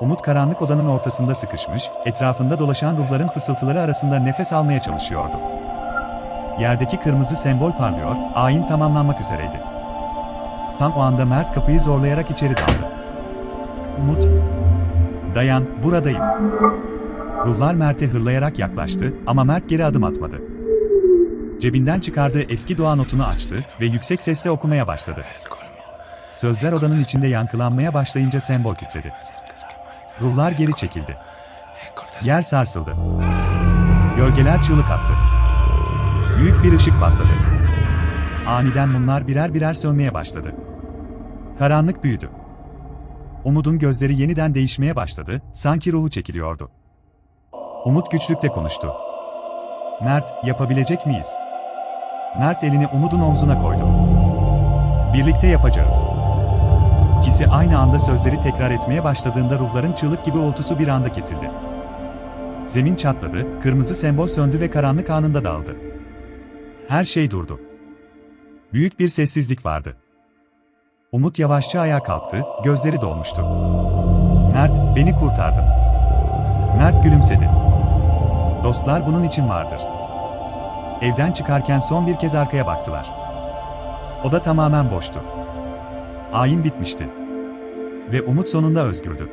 Umut karanlık odanın ortasında sıkışmış, etrafında dolaşan ruhların fısıltıları arasında nefes almaya çalışıyordu. Yerdeki kırmızı sembol parlıyor, ayin tamamlanmak üzereydi. Tam o anda Mert kapıyı zorlayarak içeri daldı. Umut, dayan, buradayım. Ruhlar Mert'e hırlayarak yaklaştı ama Mert geri adım atmadı. Cebinden çıkardığı eski dua notunu açtı ve yüksek sesle okumaya başladı. Sözler odanın içinde yankılanmaya başlayınca sembol titredi. Ruhlar geri çekildi. Yer sarsıldı. Gölgeler çığlık attı. Büyük bir ışık patladı. Aniden mumlar birer birer sönmeye başladı. Karanlık büyüdü. Umut'un gözleri yeniden değişmeye başladı, sanki ruhu çekiliyordu. Umut güçlükle konuştu. Mert, yapabilecek miyiz? Mert elini Umut'un omzuna koydu. Birlikte yapacağız. İkisi aynı anda sözleri tekrar etmeye başladığında ruhların çığlık gibi uğultusu bir anda kesildi. Zemin çatladı, kırmızı sembol söndü ve karanlık anında daldı. Her şey durdu. Büyük bir sessizlik vardı. Umut yavaşça ayağa kalktı, gözleri dolmuştu. Mert, beni kurtardın. Mert gülümsedi. Dostlar bunun için vardır. Evden çıkarken son bir kez arkaya baktılar. Oda tamamen boştu. Ayin bitmişti. Ve Umut sonunda özgürdü.